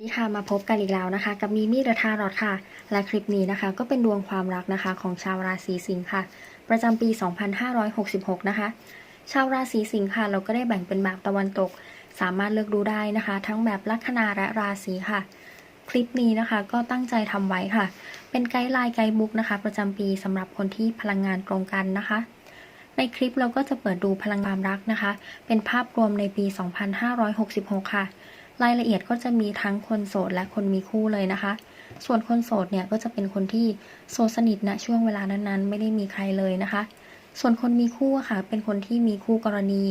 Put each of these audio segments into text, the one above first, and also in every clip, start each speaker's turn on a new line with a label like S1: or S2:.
S1: สวัสดีค่ะมาพบกันอีกแล้วนะคะ กับมีมี่เดอะทารอดค่ะ และคลิปนี้นะคะ ก็เป็นดวงความรักนะคะของชาวราศีสิงค์ค่ะ ประจำปี 2566 นะคะ ชาวราศีสิงค์ค่ะ เราก็ได้แบ่งเป็นแบบตะวันตก สามารถเลือกดูได้นะคะ ทั้งแบบลัคนาและราศีค่ะ คลิปนี้นะคะก็ตั้งใจทำไว้ค่ะ เป็นไกด์ไลน์ไกด์บุ๊กนะคะ ประจำปีสำหรับคนที่พลังงานตรงกันนะคะ ในคลิปเราก็จะเปิดดูพลังความรักนะคะ เป็นภาพรวมในปี 2566 ค่ะ รายละเอียดก็จะมีทั้งคนโสดและคนมีคู่เลยนะคะ ส่วนคนโสดเนี่ยก็จะเป็นคนที่โสดสนิทณช่วงเวลานั้นๆ ไม่ได้มีใครเลยนะคะ ส่วนคนมีคู่ค่ะ เป็นคนที่มีคู่กรณี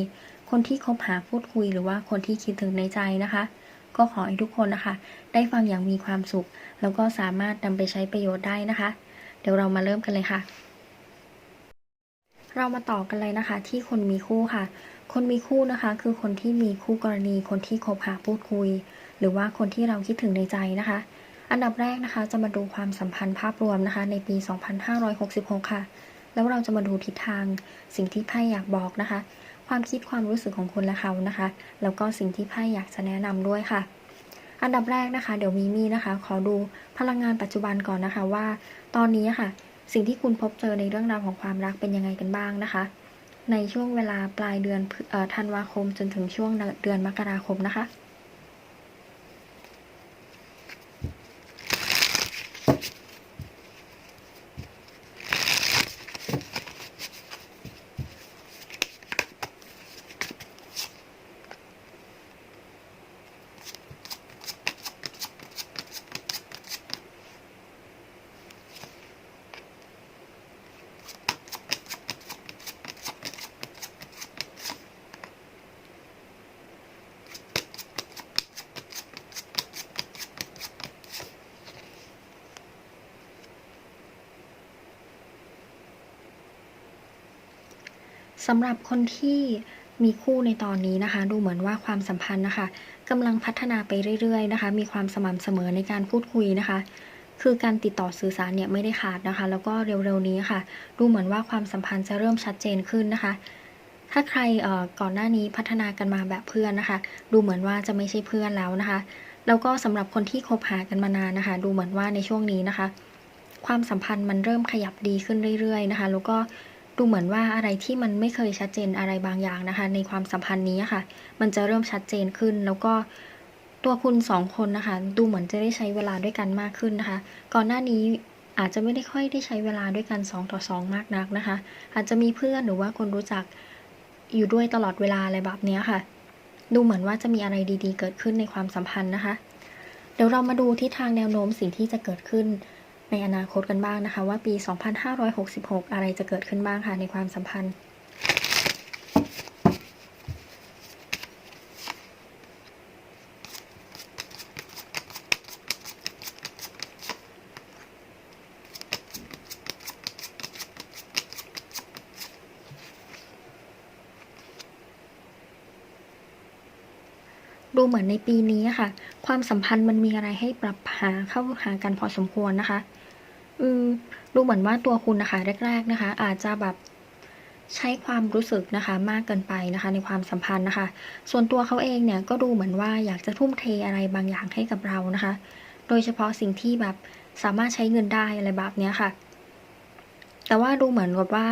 S1: คนที่คบหาพูดคุยหรือว่าคนที่คิดถึงในใจนะคะ ก็ขอให้ทุกคนนะคะ ได้ฟังอย่างมีความสุข แล้วก็สามารถนำไปใช้ประโยชน์ได้นะคะ เดี๋ยวเรามาเริ่มกันเลยค่ะ เรามาต่อกันเลยนะคะ ที่คนมีคู่ค่ะ คนมีคู่นะคะ คือคนที่มีคู่กรณี คนที่คบหาพูดคุย หรือว่าคนที่เราคิดถึงในใจนะคะ อันดับแรกนะคะ จะมาดูความสัมพันธ์ภาพรวมนะคะ ในปี 2566 ค่ะ แล้วเราจะมาดูทิศทาง สิ่งที่ไพ่อยากบอกนะคะ ความคิดความรู้สึกของคุณและเขานะคะ แล้วก็สิ่งที่ไพ่อยากจะแนะนำด้วยค่ะ อันดับแรกนะคะ เดี๋ยวมีมี่นะคะ ขอดูพลังงานปัจจุบันก่อนนะคะว่า ตอนนี้ค่ะ สิ่งที่คุณพบเจอในเรื่องราวของความรักเป็นยังไงกันบ้างนะคะ ในช่วงเวลาปลายเดือนธันวาคมจนถึงช่วงเดือนมกราคมนะคะ สำหรับคนที่มีคู่ในตอนนี้นะคะ ดูเหมือนว่าความสัมพันธ์นะคะกำลังพัฒนาไปเรื่อยๆนะคะ มีความสม่ำเสมอในการพูดคุยนะคะ คือการติดต่อสื่อสารเนี่ยไม่ได้ขาดนะคะ แล้วก็เร็วๆนี้ค่ะ ดูเหมือนว่าความสัมพันธ์จะเริ่มชัดเจนขึ้นนะคะ ถ้าใครเอ่อก่อนหน้านี้พัฒนากันมาแบบเพื่อนนะคะ ดูเหมือนว่าจะไม่ใช่เพื่อนแล้วนะคะ แล้วก็สำหรับคนที่คบหากันมานานนะคะ ดูเหมือนว่าในช่วงนี้นะคะ ความสัมพันธ์มันเริ่มขยับดีขึ้นเรื่อยๆนะคะ แล้วก็ ดูเหมือนว่าอะไรที่มันไม่เคยชัดเจนอะไรบางอย่างนะคะ ในความสัมพันธ์นี้ค่ะ มันจะเริ่มชัดเจนขึ้น แล้วก็ตัวคุณสองคนนะคะ ดูเหมือนจะได้ใช้เวลาด้วยกันมากขึ้นนะคะ ก่อนหน้านี้อาจจะไม่ได้ค่อยได้ใช้เวลาด้วยกันสองต่อสองมากนักนะคะ อาจจะมีเพื่อนหรือว่าคนรู้จักอยู่ด้วยตลอดเวลาอะไรแบบนี้ค่ะ ดูเหมือนว่าจะมีอะไรดีๆ เกิดขึ้นในความสัมพันธ์นะคะ เดี๋ยวเรามาดูทิศทางแนวโน้มสิ่งที่จะเกิดขึ้น ในอนาคตกันบ้างนะคะ ว่าปี 2566 อะไรจะเกิดขึ้นบ้างค่ะในความสัมพันธ์ เหมือนในปีนี้ค่ะ ความสัมพันธ์มันมีอะไรให้ปรับหาเข้าหากันพอสมควรนะคะ อืมดูเหมือนว่าตัวคุณนะคะ แรก ๆนะคะ อาจจะแบบใช้ความรู้สึกนะคะมากเกินไปนะคะ ในความสัมพันธ์นะคะ ส่วนตัวเขาเองเนี่ยก็ดูเหมือนว่าอยากจะทุ่มเทอะไรบางอย่างให้กับเรานะคะ โดยเฉพาะสิ่งที่แบบสามารถใช้เงินได้อะไรแบบเนี้ยค่ะ แต่ว่าดูเหมือนกับว่า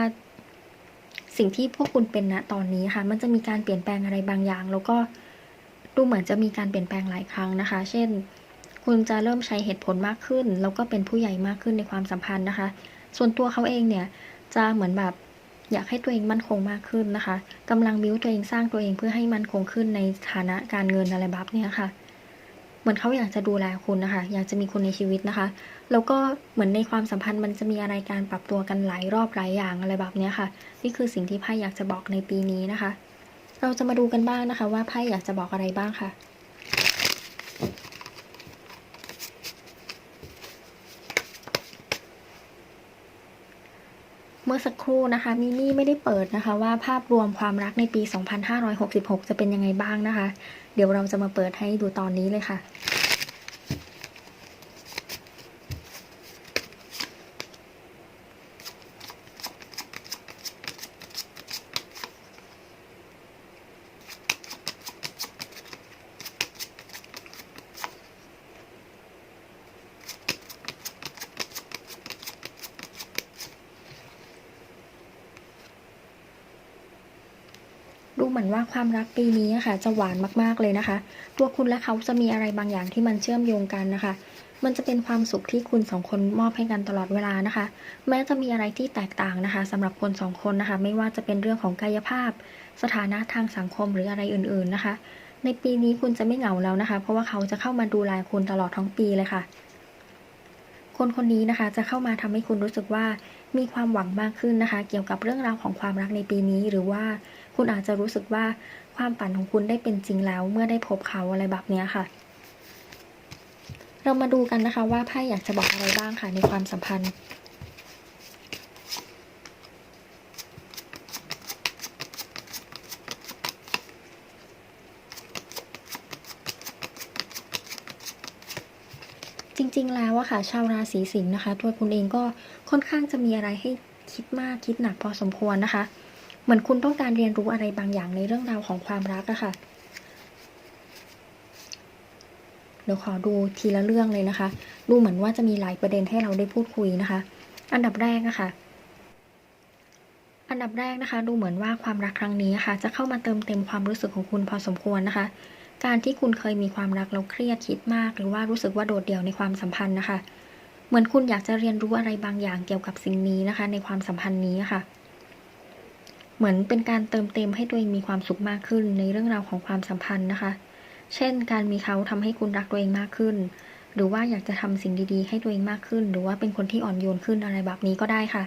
S1: สิ่งที่พวกคุณเป็นณตอนนี้ค่ะ มันจะมีการเปลี่ยนแปลงอะไรบางอย่าง แล้วก็ ดูเหมือนจะมีการเปลี่ยนแปลงหลายครั้งนะคะ เช่น คุณจะเริ่มใช้เหตุผลมากขึ้น แล้วก็เป็นผู้ใหญ่มากขึ้นในความสัมพันธ์นะคะ ส่วนตัวเขาเองเนี่ยจะเหมือนแบบอยากให้ตัวเองมั่นคงมากขึ้นนะคะกำลังบิ้วตัวเองสร้างตัวเองเพื่อให้มั่นคงขึ้นในฐานะการเงินอะไรแบบนี้ค่ะ เหมือนเขาอยากจะดูแลคุณนะคะ อยากจะมีคุณในชีวิตนะคะ แล้วก็เหมือนในความสัมพันธ์มันจะมีอะไรการปรับตัวกันหลายรอบหลายอย่างอะไรแบบนี้ค่ะ นี่คือสิ่งที่ไพ่อยากจะบอกในปีนี้นะคะ เราจะมาดูกันบ้างนะคะ ว่าไพ่อยากจะบอกอะไรบ้างค่ะ เมื่อสักครู่นะคะมิมี่ไม่ได้เปิดนะคะ ว่าภาพรวมความรักในปี 2566 จะเป็นยังไงบ้างนะคะ เดี๋ยวเราจะมาเปิดให้ดูตอนนี้เลยค่ะ ความรักปีนี้ค่ะจะหวานมากๆเลยนะคะ ตัวคุณและเขาจะมีอะไรบางอย่างที่มันเชื่อมโยงกันนะคะ มันจะเป็นความสุขที่คุณสองคนมอบให้กันตลอดเวลานะคะ แม้จะมีอะไรที่แตกต่างนะคะสำหรับคนสองคนนะคะ ไม่ว่าจะเป็นเรื่องของกายภาพ สถานะทางสังคมหรืออะไรอื่นๆนะคะ ในปีนี้คุณจะไม่เหงาแล้วนะคะ เพราะว่าเขาจะเข้ามาดูแลคุณตลอดทั้งปีเลยค่ะคนคนนี้นะคะจะเข้ามาทำให้คุณรู้สึกว่ามีความหวังมากขึ้นนะคะ เกี่ยวกับเรื่องราวของความรักในปีนี้ หรือว่า คุณอาจจะรู้สึกว่าความฝันของคุณได้เป็นจริงแล้ว เมื่อได้พบเขาอะไรแบบนี้ค่ะ เรามาดูกันนะคะว่าไพ่อยากจะบอกอะไรบ้างค่ะในความสัมพันธ์จริง ๆ แล้วอะค่ะ ชาวราศีสิงห์นะคะ ตัวคุณเองก็ค่อนข้างจะมีอะไรให้คิดมากคิดหนักพอสมควรนะคะ เหมือนคุณต้องการเรียนรู้อะไรบางอย่างในเรื่องราวของความรักอะค่ะเดี๋ยวขอดูทีละเรื่องเลยนะคะ ดูเหมือนว่าจะมีหลายประเด็นให้เราได้พูดคุยนะคะ อันดับแรกอะคะอันดับแรกนะคะ ดูเหมือนว่าความรักครั้งนี้ค่ะ จะเข้ามาเติมเต็มความรู้สึกของคุณพอสมควรนะคะ การที่คุณเคยมีความรักแล้วเครียดคิดมาก หรือว่ารู้สึกว่าโดดเดี่ยวในความสัมพันธ์นะคะ เหมือนคุณอยากจะเรียนรู้อะไรบางอย่างเกี่ยวกับสิ่งนี้นะคะ ในความสัมพันธ์นี้ค่ะ เหมือนเป็นการเติมเต็มให้ตัวเองมีความสุขมากขึ้นในเรื่องราวของความสัมพันธ์นะคะ เช่น การมีเขาทำให้คุณรักตัวเองมากขึ้น หรือว่าอยากจะทำสิ่งดีๆ ให้ตัวเองมากขึ้น หรือว่าเป็นคนที่อ่อนโยนขึ้นอะไรแบบนี้ก็ได้ค่ะ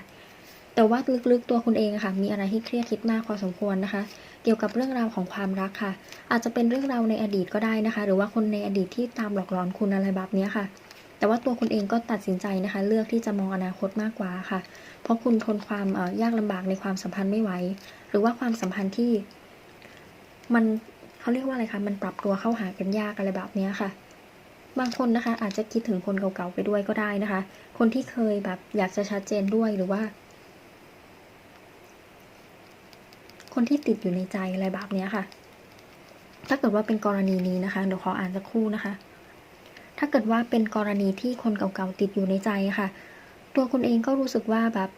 S1: แต่ว่าลึกๆตัวคุณเองค่ะ มีอะไรที่เครียดคิดมากพอสมควรนะคะ เกี่ยวกับเรื่องราวของความรักค่ะ อาจจะเป็นเรื่องราวในอดีตก็ได้นะคะ หรือว่าคนในอดีตที่ตามหลอกหลอนคุณอะไรแบบนี้ค่ะ แต่ว่าตัวคุณเองก็ตัดสินใจนะคะ เลือกที่จะมองอนาคตมากกว่าค่ะ เพราะคุณทนความเออยากลำบากในความสัมพันธ์ไม่ไหว หรือว่าความสัมพันธ์ที่ มันเขาเรียกว่าอะไรคะมันปรับตัวเข้าหากันยากอะไรแบบนี้ค่ะ บางคนนะคะ อาจจะคิดถึงคนเก่าๆไปด้วยก็ได้นะคะ คนที่เคยแบบอยากจะชัดเจนด้วยหรือว่า คนที่ติดอยู่ในใจอะไรแบบนี้ค่ะ ถ้าเกิดว่าเป็นกรณีนี้นะคะเดี๋ยวขออ่านสักครู่นะคะ ถ้าเกิดว่าเป็นกรณีที่คนเก่าๆติดอยู่ในใจค่ะ ตัวคุณเองก็รู้สึกว่าแบบ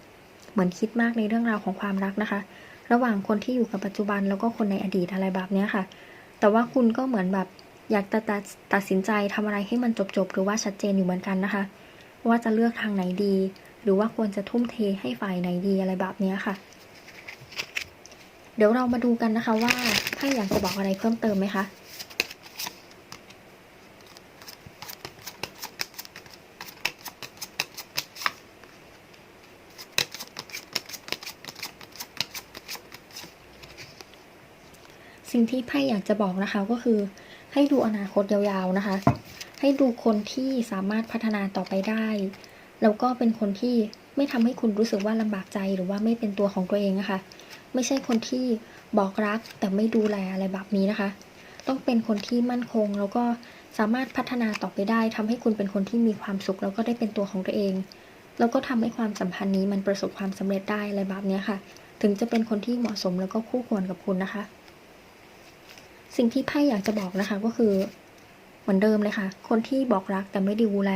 S1: เหมือนคิดมากในเรื่องราวของความรักนะคะ ระหว่างคนที่อยู่กับปัจจุบันแล้วก็คนในอดีตอะไรแบบนี้ค่ะ แต่ว่าคุณก็เหมือนแบบอยากตัดตัดสินใจทำอะไรให้มันจบๆหรือว่าชัดเจนอยู่เหมือนกันนะคะ ว่าจะเลือกทางไหนดี หรือว่าควรจะทุ่มเทให้ฝ่ายไหนดีอะไรแบบนี้ค่ะ เดี๋ยวเรามาดูกันนะคะว่าไพ่อยากจะบอกอะไรเพิ่มเติมไหมคะ สิ่งที่ไพ่อยากจะบอกนะคะก็คือ ให้ดูอนาคตยาวๆนะคะ ให้ดูคนที่สามารถพัฒนาต่อไปได้ แล้วก็เป็นคนที่ไม่ทำให้คุณรู้สึกว่าลำบากใจหรือว่าไม่เป็นตัวของตัวเองนะคะ ไม่ใช่คนที่บอกรักแต่ไม่ดูแลอะไรแบบนี้นะคะ ต้องเป็นคนที่มั่นคงแล้วก็สามารถพัฒนาต่อไปได้ทำให้คุณเป็นคนที่มีความสุข แล้วก็ได้เป็นตัวของตัวเอง แล้วก็ทำให้ความสัมพันธ์นี้มันประสบความสำเร็จได้อะไรแบบนี้ค่ะ ถึงจะเป็นคนที่เหมาะสมแล้วก็คู่ควรกับคุณนะคะ สิ่งที่ไพ่อยากจะบอกนะคะก็คือเหมือนเดิมเลยค่ะ คนที่บอกรักแต่ไม่ดูแล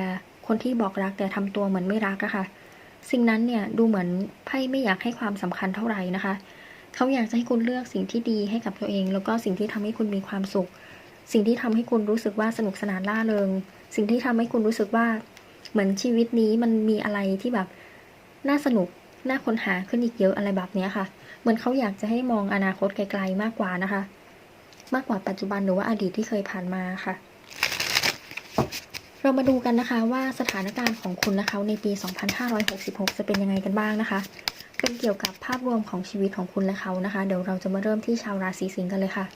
S1: คนที่บอกรักแต่ทำตัวเหมือนไม่รักอะค่ะ สิ่งนั้นเนี่ยดูเหมือนไพ่ไม่อยากให้ความสำคัญเท่าไหร่นะคะ เขาอยากจะให้คุณเลือกสิ่งที่ดีให้กับตัวเอง แล้วก็สิ่งที่ทำให้คุณมีความสุข สิ่งที่ทำให้คุณรู้สึกว่าสนุกสนานล่าเริง สิ่งที่ทำให้คุณรู้สึกว่าเหมือนชีวิตนี้มันมีอะไรที่แบบน่าสนุกน่าค้นหาขึ้นอีกเยอะอะไรแบบนี้ค่ะ เหมือนเขาอยากจะให้มองอนาคตไกลๆมากกว่านะคะ มากกว่าปัจจุบันหรือว่าอดีตที่เคยผ่านมาค่ะ เรามาดูกันนะคะว่าสถานการณ์ของคุณนะคะในปี 2566 จะเป็นยังไงกันบ้างนะคะ เป็นเกี่ยวกับภาพรวมของชีวิตของคุณและเขานะคะ เดี๋ยวเราจะมาเริ่มที่ชาวราศีสิงห์กันเลยค่ะ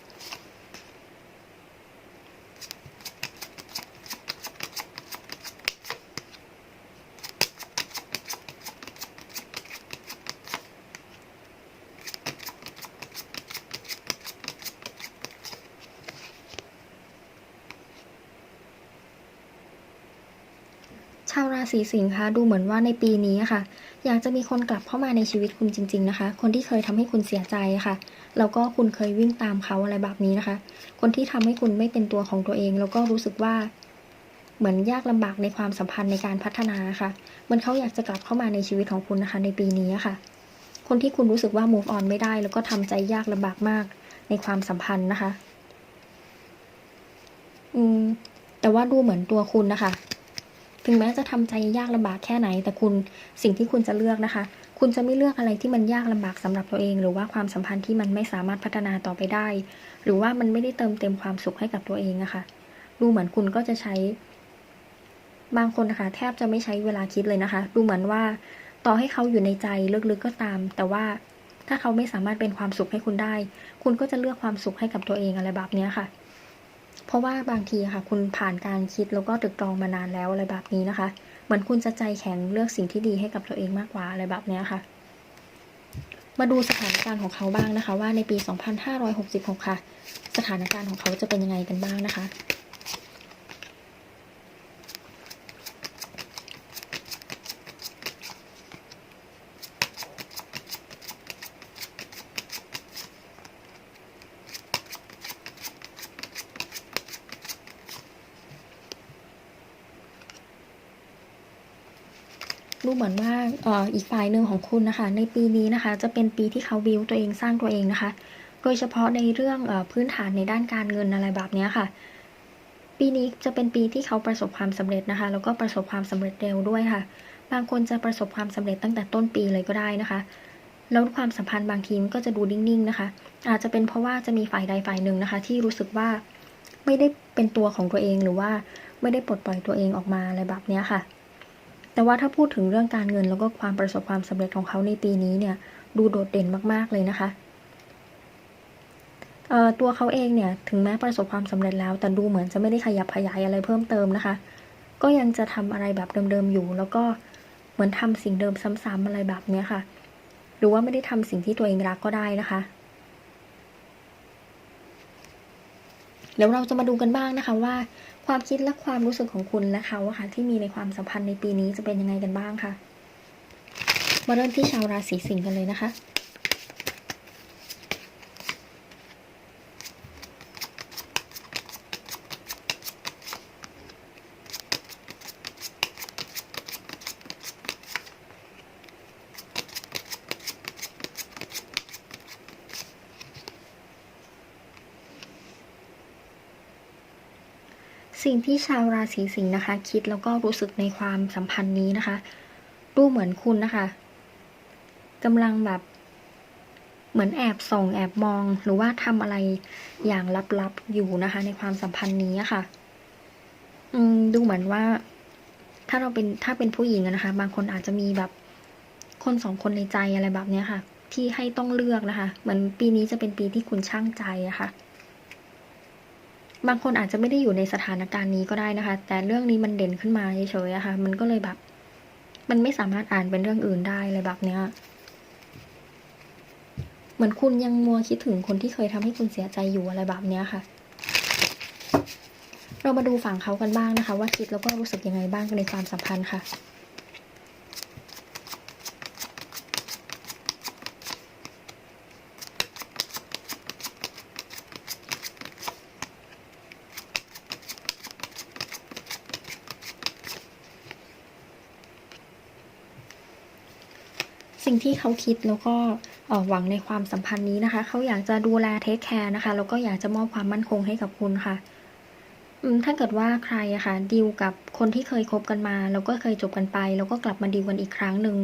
S1: ศีสิงห์คะดูเหมือนว่าในปีนี้ค่ะ อยากจะมีคนกลับเข้ามาในชีวิตคุณจริง ๆนะคะ คนที่เคยทำให้คุณเสียใจค่ะ แล้วก็คุณเคยวิ่งตามเขาอะไรแบบนี้นะคะ คนที่ทำให้คุณไม่เป็นตัวของตัวเอง แล้วก็รู้สึกว่า เหมือนยากลำบากในความสัมพันธ์ในการพัฒนาค่ะเหมือนเขาอยากจะกลับเข้ามาในชีวิตของคุณนะคะ ในปีนี้ค่ะ คนที่คุณรู้สึกว่า move on ไม่ได้ แล้วก็ทำใจยากลำบากมากในความสัมพันธ์นะคะ อืม แต่ว่าดูเหมือนตัวคุณนะคะ ถึงแม้จะทำใจยากลำบากแค่ไหน แต่คุณสิ่งที่คุณจะเลือกนะคะ คุณจะไม่เลือกอะไรที่มันยากลำบากสำหรับตัวเอง หรือว่าความสัมพันธ์ที่มันไม่สามารถพัฒนาต่อไปได้ หรือว่ามันไม่ได้เติมเต็มความสุขให้กับตัวเองอะค่ะดูเหมือนคุณก็จะใช้ บางคนนะคะ แทบจะไม่ใช้เวลาคิดเลยนะคะ ดูเหมือนว่าต่อให้เขาอยู่ในใจลึกๆก็ตาม แต่ว่าถ้าเขาไม่สามารถเป็นความสุขให้คุณได้ คุณก็จะเลือกความสุขให้กับตัวเองอะไรแบบนี้ค่ะ เพราะว่าบางทีค่ะ คุณผ่านการคิดแล้วก็ตรึกตรองมานานแล้วอะไรแบบนี้นะคะ เหมือนคุณจะใจแข็งเลือกสิ่งที่ดีให้กับตัวเองมากกว่าอะไรแบบนี้ค่ะ มาดูสถานการณ์ของเขาบ้างนะคะ ว่าในปี 2566 ค่ะ สถานการณ์ของเขาจะเป็นยังไงกันบ้างนะคะ ดูเหมือนว่าอ,อีกฝ่ายหนึ่งของคุณนะคะ ในปีนี้นะคะ จะเป็นปีที่เขาบิวตัวเองสร้างตัวเองนะคะ โดยเฉพาะในเรื่องอพื้นฐานในด้านการเงินอะไรแบบนี้ค่ะ ปีนี้จะเป็นปีที่เขาประสบความสำเร็จนะคะ แล้วก็ประสบความสำเร็จเร็วด้วยค่ะ บางคนจะประสบความสำเร็จตั้งแต่ต้นปีเลยก็ได้นะคะ แล้วความสัมพันธ์บางทีมก็จะดูนิ่งๆนะคะ อาจจะเป็นเพราะว่าจะมีฝ่ายใดฝ่ายหนึ่งนะคะ ที่รู้สึกว่าไม่ได้เป็นตัวของตัวเองหรือว่าไม่ได้ปลดปล่อยตัวเองออกมาอะไรแบบนี้ค่ะ แต่ว่าถ้าพูดถึงเรื่องการเงินแล้วก็ความประสบความสำเร็จของเขาในปีนี้เนี่ยดูโดดเด่นมากๆเลยนะคะตัวเขาเองเนี่ยถึงแม้ประสบความสำเร็จแล้ว แต่ดูเหมือนจะไม่ได้ขยับขยายอะไรเพิ่มเติมนะคะ ก็ยังจะทำอะไรแบบเดิมๆอยู่ แล้วก็เหมือนทำสิ่งเดิมซ้ำๆอะไรแบบเนี้ยค่ะ หรือว่าไม่ได้ทำสิ่งที่ตัวเองรักก็ได้นะคะ เดี๋ยวเราจะมาดูกันบ้างนะคะว่า ความคิดและความรู้สึกของคุณและเขาค่ะที่มีในความสัมพันธ์ในปีนี้จะเป็นยังไงกันบ้างค่ะ มาเริ่มที่ชาวราศีสิงห์กันเลยนะคะ สิ่งที่ชาวราศีสิงห์นะคะ คิดแล้วก็รู้สึกในความสัมพันธ์นี้นะคะดูเหมือนคุณนะคะกำลังแบบ เหมือนแอบส่องแอบมอง หรือว่าทำอะไรอย่างลับๆอยู่นะคะ ในความสัมพันธ์นี้ะค่ะ อืม ดูเหมือนว่า ถ้าเราเป็นถ้าเป็นผู้หญิงนะคะ บางคนอาจจะมีแบบ คนสองคนในใจอะไรแบบเนี้ยค่ะ ที่ให้ต้องเลือกนะคะ เหมือนปีนี้จะเป็นปีที่คุณช่างใจอะค่ะ บางคนอาจจะไม่ได้อยู่ในสถานการณ์นี้ก็ได้นะคะ แต่เรื่องนี้มันเด่นขึ้นมาเฉยๆอะค่ะ มันก็เลยแบบ มันไม่สามารถอ่านเป็นเรื่องอื่นได้อะไรแบบเนี้ย เหมือนคุณยังมัวคิดถึงคนที่เคยทำให้คุณเสียใจอยู่อะไรแบบเนี้ยค่ะ เรามาดูฝั่งเขากันบ้างนะคะ ว่าคิดแล้วก็รู้สึกยังไงบ้างในความสัมพันธ์ค่ะ สิ่งที่เขาคิดแล้วก็หวังในความสัมพันธ์นี้นะคะ เขาอยากจะดูแลเทคแคร์นะคะแล้วก็อยากจะมอบความมั่นคงให้กับคุณค่ะถ้าเกิดว่าใครอะค่ะดีลกับคนที่เคยคบกันมา แล้วก็เคยจบกันไป แล้วก็กลับมาดีลกันอีกครั้งหนึ่ง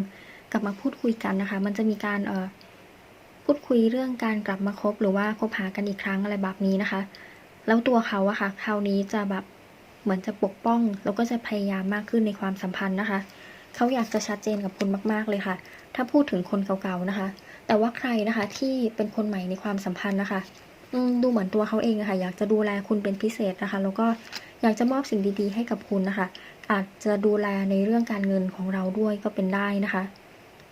S1: กลับมาพูดคุยกันนะคะ มันจะมีการเอ่อพูดคุยเรื่องการกลับมาคบหรือว่าคบหากันอีกครั้งอะไรแบบนี้นะคะ แล้วตัวเขาอะค่ะคราวนี้จะแบบเหมือนจะปกป้อง แล้วก็จะพยายามมากขึ้นในความสัมพันธ์นะคะ เขาอยากจะชัดเจนกับคุณมาก ๆ เลยค่ะ ถ้าพูดถึงคนเก่าๆนะคะ แต่ว่าใครนะคะที่เป็นคนใหม่ในความสัมพันธ์นะคะดูเหมือนตัวเขาเองอะค่ะอยากจะดูแลคุณเป็นพิเศษนะคะ แล้วก็อยากจะมอบสิ่งดีๆ ให้กับคุณนะคะ อาจจะดูแลในเรื่องการเงินของเราด้วยก็เป็นได้นะคะ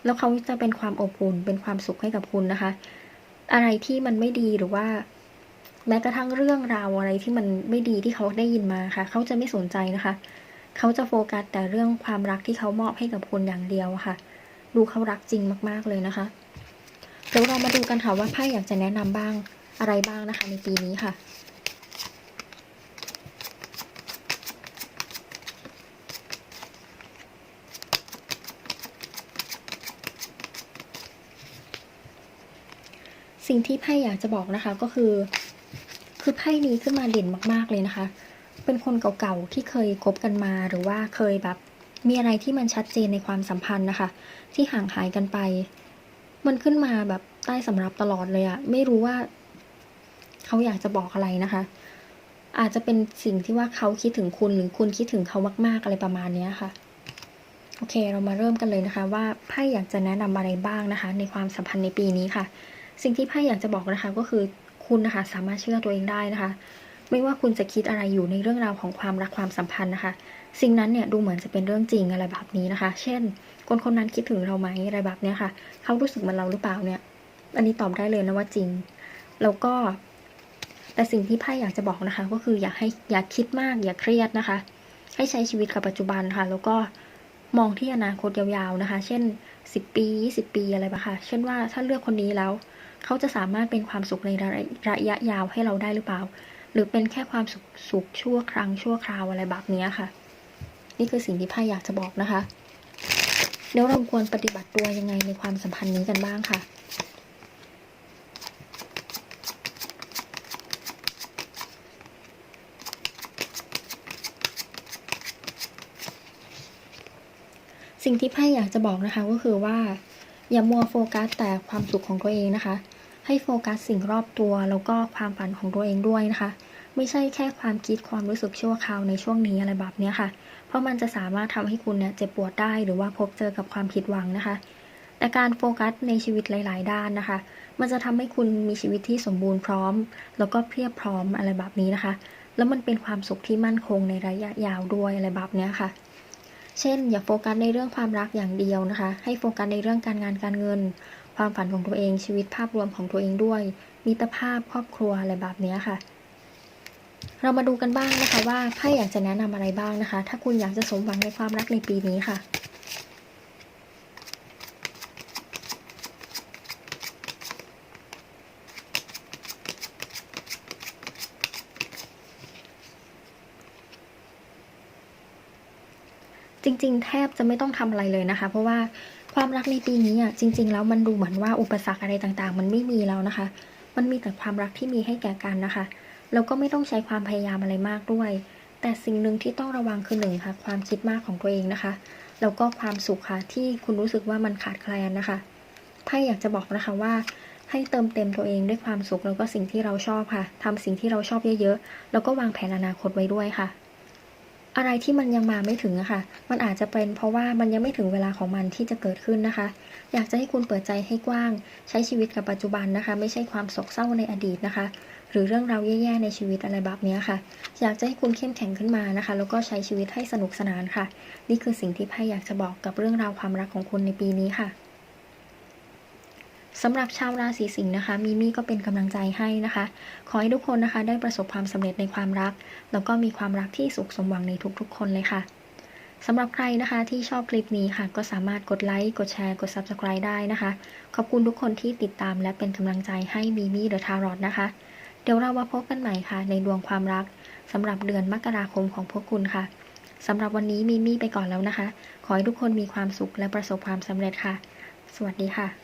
S1: แล้วเขาจะเป็นความอบอุ่นเป็นความสุขให้กับคุณนะคะ อะไรที่มันไม่ดีหรือว่า แม้กระทั่งเรื่องราวอะไรที่มันไม่ดีที่เขาได้ยินมาค่ะ เขาจะไม่สนใจนะคะ เขาจะโฟกัสแต่เรื่องความรักที่เขามอบให้กับคุณอย่างเดียวค่ะ ดูเขารักจริงมาก ๆเลยนะคะเดี๋ยวเรามาดูกันค่ะว่าไพ่อยากจะแนะนำบ้างอะไรบ้างนะคะ ในปีนี้ค่ะสสิ่งที่ไพ่อยากจะบอกนะคะก็คือ คือไพ่นี้ขึ้นมาเด่นมาก ๆ เลยนะคะ เป็นคนเก่าๆที่เคยคบกันมาหรือว่าเคยแบบมีอะไรที่มันชัดเจนในความสัมพันธ์นะคะ ที่ห่างหายกันไป มันขึ้นมาแบบใต้สำรับตลอดเลยอะไม่รู้ว่าเขาอยากจะบอกอะไรนะคะ อาจจะเป็นสิ่งที่ว่าเขาคิดถึงคุณหรือคุณคิดถึงเขามากๆอะไรประมาณนี้ค่ะ โอเค เรามาเริ่มกันเลยนะคะ ว่าไพ่อยากจะแนะนำอะไรบ้างนะคะ ในความสัมพันธ์ในปีนี้ค่ะ สิ่งที่ไพ่อยากจะบอกนะคะ ก็คือคุณนะคะ สามารถเชื่อตัวเองได้นะคะ ไม่ว่าคุณจะคิดอะไรอยู่ในเรื่องราวของความรักความสัมพันธ์นะคะ สิ่งนั้นเนี่ยดูเหมือนจะเป็นเรื่องจริงอะไรแบบนี้นะคะ เช่น คนคนนั้นคิดถึงเราไหมอะไรแบบเนี้ยค่ะ เขารู้สึกเหมือนเราหรือเปล่าเนี่ย อันนี้ตอบได้เลยนะว่าจริง แล้วก็ แต่สิ่งที่ไพ่อยากจะบอกนะคะ ก็คืออยากให้อย่าคิดมาก อย่าเครียดนะคะ ให้ใช้ชีวิตกับปัจจุบันค่ะ แล้วก็มองที่อนาคตยาวๆนะคะ เช่น 10 ปี 20 ปีอะไรแบบค่ะ เช่นว่าถ้าเลือกคนนี้แล้ว เขาจะสามารถเป็นความสุขในระระยะยาวให้เราได้หรือเปล่า หรือเป็นแค่ความสุขสุขชั่วครั้งชั่วคราวอะไรแบบนี้ค่ะ นี่คือสิ่งที่ไพ่อยากจะบอกนะคะเดี๋ยวเราควรปฏิบัติตัวยังไงในความสัมพันธ์นี้กันบ้างค่ะสิ่งที่ไพ่อยากจะบอกนะคะก็คือว่า อย่ามัวโฟกัสแต่ความสุขของตัวเองนะคะ ให้โฟกัสสิ่งรอบตัวแล้วก็ความฝันของตัวเองด้วยนะคะ ไม่ใช่แค่ความคิดความรู้สึกชั่วคราวในช่วงนี้อะไรแบบนี้ค่ะ เพราะมันจะสามารถทำให้คุณเนี่ยเจ็บปวดได้หรือว่าพบเจอกับความผิดหวังนะคะ แต่การโฟกัสในชีวิตหลาย ๆ ด้านนะคะ มันจะทำให้คุณมีชีวิตที่สมบูรณ์พร้อม แล้วก็เพียบพร้อมอะไรแบบนี้นะคะ แล้วมันเป็นความสุขที่มั่นคงในระยะยาวด้วยอะไรแบบนี้ค่ะ เช่น อย่าโฟกัสในเรื่องความรักอย่างเดียวนะคะ ให้โฟกัสในเรื่องการงานการเงิน ความฝันของตัวเองชีวิตภาพรวมของตัวเองด้วยมิตรภาพครอบครัวอะไรแบบนี้ค่ะ เรามาดูกันบ้างนะคะว่าไพ่อยากจะแนะนำอะไรบ้างนะคะ ถ้าคุณอยากจะสมหวังในความรักในปีนี้ค่ะจริงๆ แทบจะไม่ต้องทำอะไรเลยนะคะ เพราะว่าความรักในปีนี้อะจริง ๆ แล้วมันดูเหมือนว่าอุปสรรคอะไรต่างๆ มันไม่มีแล้วนะคะ มันมีแต่ความรักที่มีให้แก่กันนะคะ แล้วก็ไม่ต้องใช้ความพยายามอะไรมากด้วย แต่สิ่งหนึ่งที่ต้องระวังคือหนึ่งค่ะ ความคิดมากของตัวเองนะคะ แล้วก็ความสุขค่ะที่คุณรู้สึกว่ามันขาดแคลนนะคะไพ่อยากจะบอกนะคะว่า ให้เติมเต็มตัวเองด้วยความสุขแล้วก็สิ่งที่เราชอบค่ะทำสิ่งที่เราชอบเยอะๆ แล้วก็วางแผนอนาคตไว้ด้วยค่ะ อะไรที่มันยังมาไม่ถึงอะค่ะ มันอาจจะเป็นเพราะว่ามันยังไม่ถึงเวลาของมันที่จะเกิดขึ้นนะคะ อยากจะให้คุณเปิดใจให้กว้าง ใช้ชีวิตกับปัจจุบันนะคะ ไม่ใช่ความโศกเศร้าในอดีตนะคะ หรือเรื่องราวแย่ๆในชีวิตอะไรแบบนี้ค่ะ อยากจะให้คุณเข้มแข็งขึ้นมานะคะ แล้วก็ใช้ชีวิตให้สนุกสนานค่ะ นี่คือสิ่งที่ไพ่อยากจะบอกกับเรื่องราวความรักของคุณในปีนี้ค่ะสำหรับชาวราศีสิงห์นะคะ มีมี่ก็เป็นกำลังใจให้นะคะ ขอให้ทุกคนนะคะ ได้ประสบความสำเร็จในความรัก แล้วก็มีความรักที่สุขสมหวังในทุกๆ คนเลยค่ะสำหรับใครนะคะที่ชอบคลิปนี้ค่ะ ก็สามารถกดไลค์ กดแชร์ กด Subscribe ได้นะคะ ขอบคุณทุกคนที่ติดตามและเป็นกำลังใจให้มีมี่เดอะทารอดนะคะ เดี๋ยวเรามาพบกันใหม่ค่ะ ในดวงความรักสำหรับเดือนมกราคมของพวกคุณค่ะสำหรับวันนี้มีมี่ไปก่อนแล้วนะคะ ขอให้ทุกคนมีความสุขและประสบความสำเร็จค่ะ สวัสดีค่ะ